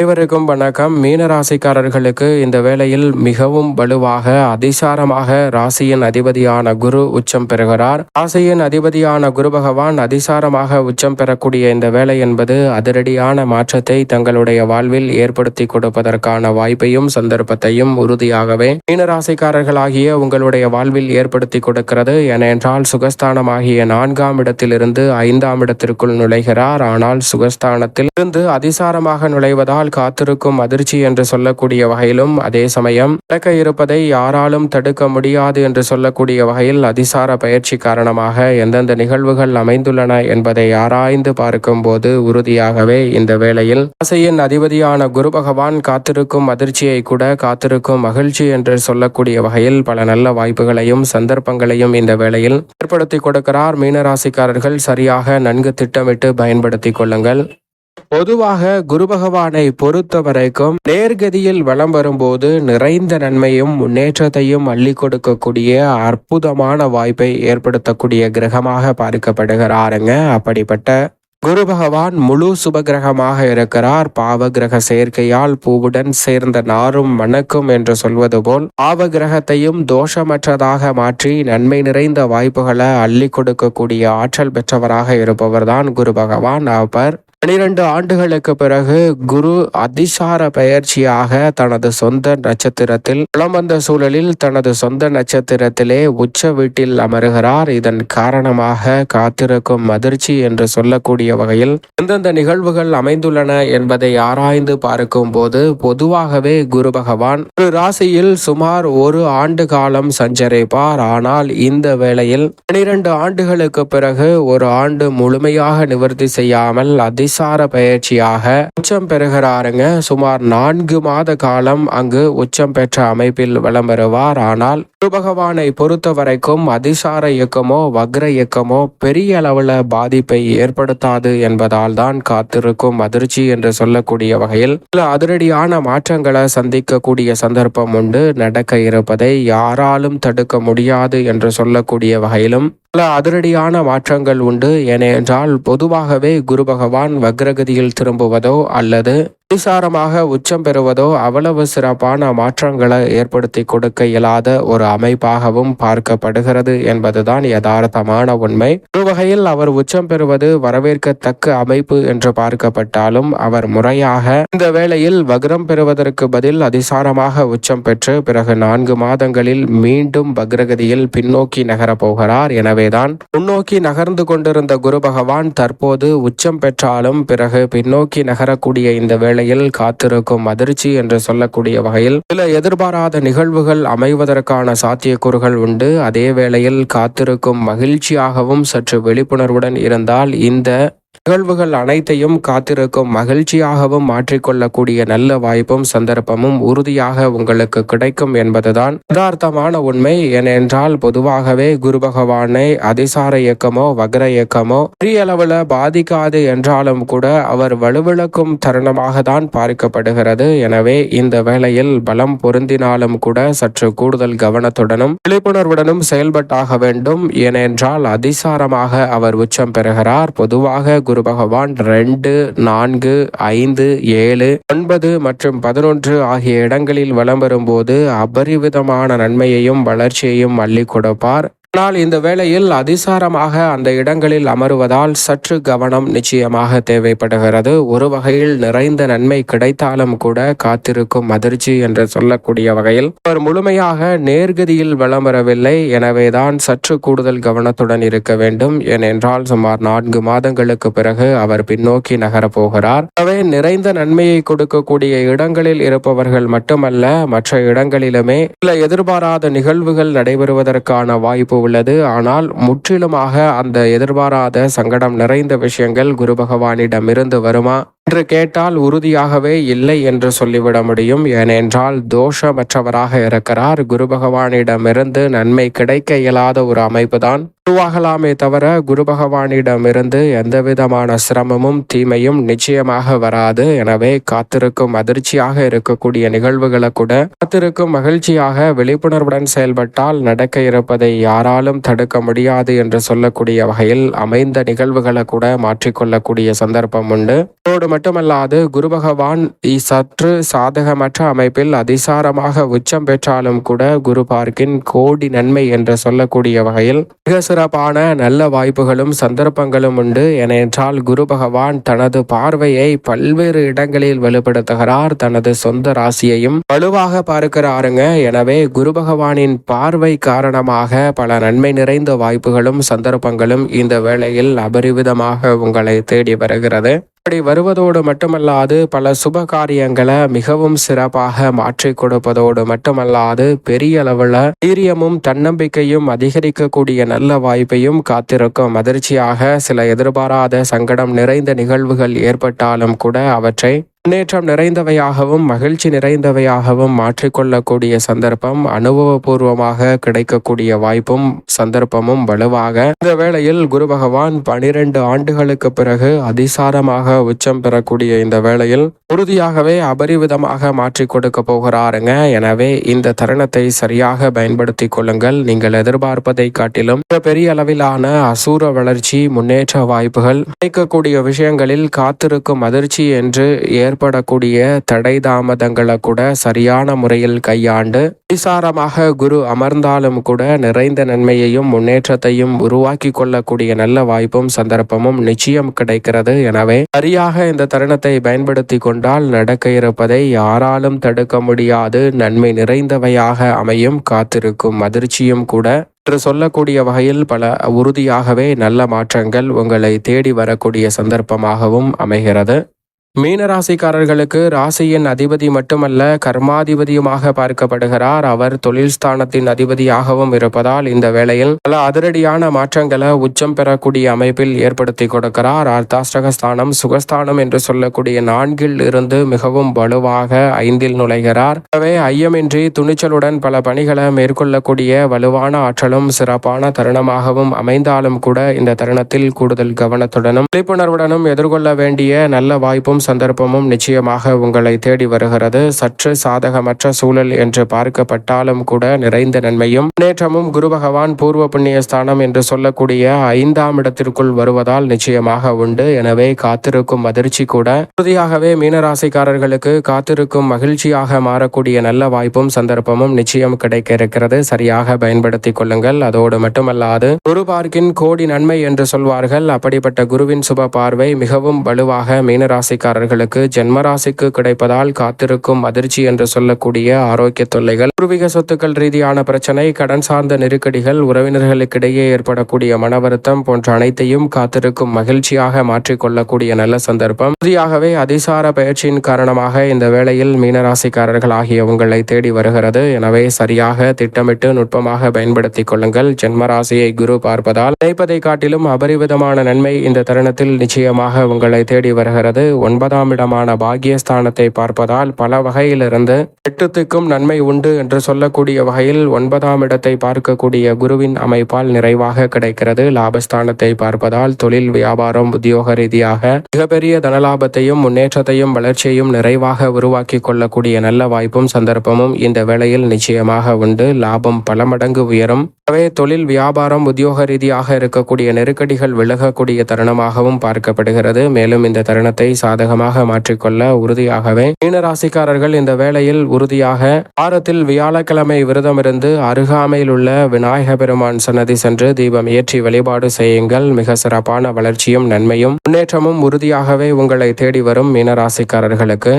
அனைவருக்கும் வணக்கம். மீனராசிக்காரர்களுக்கு இந்த வேளையில் மிகவும் வலுவாக அதிசாரமாக ராசியின் அதிபதியான குரு உச்சம் பெறுகிறார். ராசியின் அதிபதியான குரு பகவான் அதிசாரமாக உச்சம் பெறக்கூடிய இந்த வேலை என்பது அதிரடியான மாற்றத்தை தங்களுடைய வாழ்வில் ஏற்படுத்தி கொடுப்பதற்கான வாய்ப்பையும் சந்தர்ப்பத்தையும் உறுதியாகவே மீனராசிக்காரர்களாகிய உங்களுடைய வாழ்வில் ஏற்படுத்தி கொடுக்கிறது. ஏனென்றால் சுகஸ்தானமாகிய நான்காம் இடத்திலிருந்து ஐந்தாம் இடத்திற்குள் நுழைகிறார். ஆனால் சுகஸ்தானத்தில் இருந்து அதிசாரமாக நுழைவதால் காத்திருக்கும் அதிர்ச்சி என்று சொல்லக்கூடிய வகையிலும் அதே சமயம் நடக்க இருப்பதை யாராலும் தடுக்க முடியாது என்று சொல்லக்கூடிய வகையில் அதிசார பயிற்சி காரணமாக எந்தெந்த நிகழ்வுகள் அமைந்துள்ளன என்பதை ஆராய்ந்து பார்க்கும் போது உறுதியாகவே இந்த வேளையில் ஆசையின் அதிபதியான குரு பகவான் காத்திருக்கும் அதிர்ச்சியை கூட காத்திருக்கும் மகிழ்ச்சி என்று சொல்லக்கூடிய வகையில் பல நல்ல வாய்ப்புகளையும் சந்தர்ப்பங்களையும் இந்த வேளையில் ஏற்படுத்தி கொடுக்கிறார் மீனராசிக்காரர்கள். சரியாக நன்கு திட்டமிட்டு பயன்படுத்திக் கொள்ளுங்கள். பொதுவாக குரு பகவானை பொறுத்த வரைக்கும் நேர்கதியில் வலம் வரும்போது நிறைந்த நன்மையும் முன்னேற்றத்தையும் அள்ளி கொடுக்கக்கூடிய அற்புதமான வாய்ப்பை ஏற்படுத்தக்கூடிய கிரகமாக பார்க்கப்படுகிறாருங்க. அப்படிப்பட்ட குரு பகவான் முழு சுபகிரகமாக இருக்கிறார். பாவகிரக சேர்க்கையால் பூவுடன் சேர்ந்த நாரும் மணக்கும் என்று சொல்வது போல் பாவ கிரகத்தையும் தோஷமற்றதாக மாற்றி நன்மை நிறைந்த வாய்ப்புகளை அள்ளி கொடுக்கக்கூடிய ஆற்றல் பெற்றவராக இருப்பவர்தான் குரு பகவான். அவர் பனிரெண்டு ஆண்டுகளுக்கு பிறகு குரு அதிசார பயிற்சியாக தனது சொந்த நட்சத்திரத்தில் புலம் வந்த சூழலில் தனது சொந்த நட்சத்திரத்திலே உச்ச வீட்டில் அமருகிறார். இதன் காரணமாக காத்திருக்கும் அதிர்ச்சி என்று சொல்லக்கூடிய வகையில் எந்தெந்த நிகழ்வுகள் அமைந்துள்ளன என்பதை ஆராய்ந்து பார்க்கும் போது பொதுவாகவே குரு பகவான் ஒரு ராசியில் சுமார் ஒரு ஆண்டு காலம் சஞ்சரிப்பார். ஆனால் இந்த வேளையில் பனிரெண்டு ஆண்டுகளுக்கு பிறகு ஒரு ஆண்டு முழுமையாக நிவர்த்தி செய்யாமல் அதி அதிசார பயிற்சியாக உச்சம் பெறுகிறாருங்க. சுமார் நான்கு மாத காலம் அங்கு உச்சம் பெற்ற அமைப்பில் வலம் வருவார். ஆனால் குரு பகவானை பொறுத்த வரைக்கும் அதிசார இயக்கமோ வக்ர இயக்கமோ பெரிய அளவுல பாதிப்பை ஏற்படுத்தாது என்பதால் தான் காத்திருக்கும் அதிர்ச்சி என்று சொல்லக்கூடிய வகையில் சில அதிரடியான மாற்றங்களை சந்திக்கக்கூடிய சந்தர்ப்பம் உண்டு. நடக்க இருப்பதை யாராலும் தடுக்க முடியாது என்று சொல்லக்கூடிய வகையிலும் பல அதிரடியான மாற்றங்கள் உண்டு. ஏனென்றால் பொதுவாகவே குரு பகவான் வக்ரகதியில் திரும்புவதோ அல்லது அதிசாரமாக உச்சம் பெறுவதோ அவ்வளவு சிறப்பான மாற்றங்களை ஏற்படுத்தி கொடுக்க இயலாத ஒரு அமைப்பாகவும் பார்க்கப்படுகிறது என்பதுதான் யதார்த்தமான உண்மை. ஒரு வகையில் அவர் உச்சம் பெறுவது வரவேற்கத்தக்க அமைப்பு என்று பார்க்கப்பட்டாலும் அவர் முறையாக இந்த வேளையில் வக்ரம் பெறுவதற்கு பதில் அதிசாரமாக உச்சம் பெற்று பிறகு நான்கு மாதங்களில் மீண்டும் வக்ரகதியில் பின்னோக்கி நகரப் போகிறார். எனவேதான் முன்னோக்கி நகர்ந்து கொண்டிருந்த குரு பகவான் தற்போது உச்சம் பெற்றாலும் பிறகு பின்னோக்கி நகரக்கூடிய இந்த வேளை வேளையில் காத்திருக்கும் அதிர்ச்சி என்று சொல்லக்கூடிய வகையில் சில எதிர்பாராத நிகழ்வுகள் அமைவதற்கான சாத்தியக்கூறுகள் உண்டு. அதே வேளையில் காத்திருக்கும் மகிழ்ச்சியாகவும் சற்று விழிப்புணர்வுடன் இருந்தால் இந்த நிகழ்வுகள் அனைத்தையும் காத்திருக்கும் மகிழ்ச்சியாகவும் மாற்றிக்கொள்ளக்கூடிய நல்ல வாய்ப்பும் சந்தர்ப்பமும் உறுதியாக உங்களுக்கு கிடைக்கும் என்பதுதான் யதார்த்தமான உண்மை. ஏனென்றால் பொதுவாகவே குரு பகவானை அதிசார இயக்கமோ வக்ர இயக்கமோ பெரிய அளவுல பாதிக்காது என்றாலும் கூட அவர் வலுவிழக்கும் தருணமாக தான் பார்க்கப்படுகிறது. எனவே இந்த வேளையில் பலம் பொருந்தினாலும் கூட சற்று கூடுதல் கவனத்துடனும் விழிப்புணர்வுடனும் செயல்பட்டாக வேண்டும். ஏனென்றால் அதிசாரமாக அவர் உச்சம் பெறுகிறார். பொதுவாக குரு பகவான் ரெண்டு நான்கு ஐந்து ஏழு ஒன்பது மற்றும் பதினொன்று ஆகிய இடங்களில் வலம் வரும்போது அபரிவிதமான நன்மையையும் வளர்ச்சியையும் அள்ளி கொடுப்பார். ஆனால் இந்த வேளையில் அதிசாரமாக அந்த இடங்களில் அமருவதால் சற்று கவனம் நிச்சயமாக தேவைப்படுகிறது. ஒரு வகையில் நிறைந்த நன்மை கிடைத்தாலும் கூட காத்திருக்கும் அதிர்ச்சி என்று சொல்லக்கூடிய வகையில் அவர் முழுமையாக நேர்கதியில் வளம் வரவில்லை. எனவேதான் சற்று கூடுதல் கவனத்துடன் இருக்க வேண்டும். ஏனென்றால் சுமார் நான்கு மாதங்களுக்கு பிறகு அவர் பின்னோக்கி நகரப் போகிறார். எனவே நிறைந்த நன்மையை கொடுக்கக்கூடிய இடங்களில் இருப்பவர்கள் மட்டுமல்ல மற்ற இடங்களிலுமே சில எதிர்பாராத நிகழ்வுகள் நடைபெறுவதற்கான வாய்ப்பு உள்ளது ஆனால் முற்றிலுமாக அந்த எதிர்பாராத சங்கடம் நிறைந்த விஷயங்கள் குரு பகவானிடமிருந்து வருமா என்று கேட்டால் உறுதியாகவே இல்லை என்று சொல்லிவிட முடியும். ஏனென்றால் தோஷமற்றவராக இருக்கிறார். குரு பகவானிடமிருந்து நன்மை கிடைக்க இயலாத ஒரு அமைப்பு தான் உருவாகலாமே தவிர குரு பகவானிடமிருந்து எந்தவிதமான சிரமமும் தீமையும் நிச்சயமாக வராது. எனவே காத்திருக்கும் அதிர்ச்சியாக இருக்கக்கூடிய நிகழ்வுகளை கூட காத்திருக்கும் மகிழ்ச்சியாக விழிப்புணர்வுடன் செயல்பட்டால் நடக்க இருப்பதை யாராலும் தடுக்க முடியாது என்று சொல்லக்கூடிய வகையில் அமைந்த நிகழ்வுகளை கூட மாற்றிக்கொள்ளக்கூடிய சந்தர்ப்பம் உண்டு. அதோடு மட்டுமல்லாது குரு பகவான் சற்று சாதகமற்ற அமைப்பில் அதிசாரமாக உச்சம் பெற்றாலும் கூட குரு பார்க்கின் கோடி நன்மை என்று சொல்லக்கூடிய வகையில் மிக சிறப்பான நல்ல வாய்ப்புகளும் சந்தர்ப்பங்களும் உண்டு. ஏனென்றால் குரு பகவான் தனது பார்வையை பல்வேறு இடங்களில் வலுப்படுத்துகிறார் தனது சொந்த ராசியையும் வலுவாக பார்க்கிறாருங்க. எனவே குரு பகவானின் பார்வை காரணமாக பல நன்மை நிறைந்த வாய்ப்புகளும் சந்தர்ப்பங்களும் இந்த வேளையில் அபரிவிதமாக உங்களை தேடி வருகிறது. இப்படி வருவதோடு மட்டுமல்லாது பல சுப காரியங்களை மிகவும் சிறப்பாக மாற்றி கொடுப்பதோடு மட்டுமல்லாது பெரிய அளவில் தைரியமும் தன்னம்பிக்கையும் அதிகரிக்கக்கூடிய நல்ல வாய்ப்பையும் காத்திருக்கும். அதிர்ச்சியாக சில எதிர்பாராத சங்கடம் நிறைந்த நிகழ்வுகள் ஏற்பட்டாலும் கூட அவற்றை முன்னேற்றம் நிறைந்தவையாகவும் மகிழ்ச்சி நிறைந்தவையாகவும் மாற்றிக்கொள்ளக்கூடிய சந்தர்ப்பம் அனுபவபூர்வமாக கிடைக்கக்கூடிய வாய்ப்பும் சந்தர்ப்பமும் வலுவாக. இந்த வேளையில் குரு பகவான் பனிரெண்டு ஆண்டுகளுக்கு பிறகு அதிசாரமாக உச்சம் பெறக்கூடிய இந்த வேளையில் உறுதியாகவே அபரிவிதமாக மாற்றி கொடுக்க போகிறாருங்க. எனவே இந்த தருணத்தை சரியாக பயன்படுத்தி கொள்ளுங்கள். நீங்கள் எதிர்பார்ப்பதை காட்டிலும் பெரிய அளவிலான அசூர வளர்ச்சி முன்னேற்ற வாய்ப்புகள் கிடைக்கக்கூடிய விஷயங்களில் காத்திருக்கும் அதிர்ச்சி என்று ஏற்ப ஏற்படக்கூடிய தடை தாமதங்களை கூட சரியான முறையில் கையாண்டு விசாரமாக குரு அமர்ந்தாலும் கூட நிறைந்த நன்மையையும் முன்னேற்றத்தையும் உருவாக்கி கொள்ளக்கூடிய நல்ல வாய்ப்பும் சந்தர்ப்பமும் நிச்சயம் கிடைக்கிறது. எனவே சரியாக இந்த தருணத்தை பயன்படுத்தி கொண்டால் நடக்க இருப்பதை யாராலும் தடுக்க முடியாது. நன்மை நிறைந்தவையாக அமையும் காத்திருக்கும் அதிர்ச்சியும் கூட. என்று சொல்லக்கூடிய வகையில் பல உறுதியாகவே நல்ல மாற்றங்கள் உங்களை தேடி வரக்கூடிய சந்தர்ப்பமாகவும் அமைகிறது. மீனராசிக்காரர்களுக்கு ராசியின் அதிபதி மட்டுமல்ல கர்மாதிபதியுமாக பார்க்கப்படுகிறார். அவர் தொழில் ஸ்தானத்தின் அதிபதியாகவும் இருப்பதால் இந்த வேளையில் பல அதிரடியான மாற்றங்களை உச்சம் பெறக்கூடிய அமைப்பில் ஏற்படுத்தி கொடுக்கிறார். அர்த்தாஷ்டகஸ்தானம் சுகஸ்தானம் என்று சொல்லக்கூடிய நான்கில் இருந்து மிகவும் வலுவாக ஐந்தில் நுழைகிறார். எனவே ஐயமின்றி துணிச்சலுடன் பல பணிகளை மேற்கொள்ளக்கூடிய வலுவான ஆற்றலும் சிறப்பான தருணமாகவும் அமைந்தாலும் கூட இந்த தருணத்தில் கூடுதல் கவனத்துடனும் விழிப்புணர்வுடனும் எதிர்கொள்ள வேண்டிய நல்ல வாய்ப்பும் சந்தர்ப்பமும் நிச்சயமாக உங்களை தேடி வருகிறது. சற்று சாதகமற்ற சூழல் என்று பார்க்கப்பட்டாலும் கூட நிறைந்த நன்மையும் முன்னேற்றமும் குரு பகவான் பூர்வ புண்ணிய ஸ்தானம் என்று சொல்லக்கூடிய ஐந்தாம் இடத்திற்குள் வருவதால் நிச்சயமாக உண்டு. எனவே காத்திருக்கும் அதிர்ச்சி கூட. உறுதியாகவே மீனராசிக்காரர்களுக்கு காத்திருக்கும் மகிழ்ச்சியாக மாறக்கூடிய நல்ல வாய்ப்பும் சந்தர்ப்பமும் நிச்சயம் கிடைக்க இருக்கிறது சரியாக பயன்படுத்திக் கொள்ளுங்கள். அதோடு மட்டுமல்லாது குரு பார்க்கின் கோடி நன்மை என்று சொல்வார்கள். அப்படிப்பட்ட குருவின் சுப பார்வை மிகவும் வலுவாக மீனராசிக்காரர் ராசிக்காரர்களுக்கு ஜென்மராசிக்கு கிடைப்பதால் காத்திருக்கும் அதிர்ச்சி என்று சொல்லக்கூடிய ஆரோக்கிய தொல்லைகள் பூர்வீக சொத்துக்கள் ரீதியான பிரச்சனை கடன் சார்ந்த நெருக்கடிகள் உறவினர்களுக்கிடையே ஏற்படக்கூடிய மன வருத்தம் போன்ற அனைத்தையும் காத்திருக்கும் மகிழ்ச்சியாக மாற்றிக்கொள்ளக்கூடிய நல்ல சந்தர்ப்பம். இறுதியாகவே அதிசார பயிற்சியின் காரணமாக இந்த வேளையில் மீனராசிக்காரர்கள் ஆகிய உங்களை தேடி வருகிறது. எனவே சரியாக திட்டமிட்டு நுட்பமாக பயன்படுத்திக் கொள்ளுங்கள். ஜென்மராசியை குரு பார்ப்பதால் நினைப்பதை காட்டிலும் அபரிவிதமான நன்மை இந்த தருணத்தில் நிச்சயமாக உங்களை தேடி வருகிறது. ஒன்பது ஒன்பதாம் இடமான பாகியஸ்தானத்தை பார்ப்பதால் பல வகையிலிருந்து எட்டுத்துக்கும் நன்மை உண்டு என்று சொல்லக்கூடிய வகையில் ஒன்பதாம் இடத்தை பார்க்கக்கூடிய குருவின் அமைப்பால் நிறைவாக கிடைக்கிறது. லாபஸ்தானத்தை பார்ப்பதால் தொழில் வியாபாரம் உத்தியோக ரீதியாக மிகப்பெரிய தனலாபத்தையும் முன்னேற்றத்தையும் வளர்ச்சியையும் நிறைவாக உருவாக்கி கொள்ளக்கூடிய நல்ல வாய்ப்பும் சந்தர்ப்பமும் இந்த வேளையில் நிச்சயமாக உண்டு. லாபம் பல மடங்கு உயரும். எனவே தொழில் வியாபாரம் உத்தியோக ரீதியாக இருக்கக்கூடிய நெருக்கடிகள் விலகக்கூடிய தருணமாகவும் பார்க்கப்படுகிறது. மேலும் இந்த தருணத்தை சாதக சாதகமாக மாற்றிக்கொள்ள உறுதியாகவே. மீனராசிக்காரர்கள் இந்த வேளையில் உறுதியாக வாரத்தில் வியாழக்கிழமை விரதமிருந்து அருகாமையில் உள்ள விநாயக பெருமான் சன்னதி சென்று தீபம் ஏற்றி வழிபாடு செய்யுங்கள். மிக சிறப்பான வளர்ச்சியும் நன்மையும் முன்னேற்றமும் உறுதியாகவே உங்களை தேடி வரும் மீனராசிக்காரர்களுக்கு.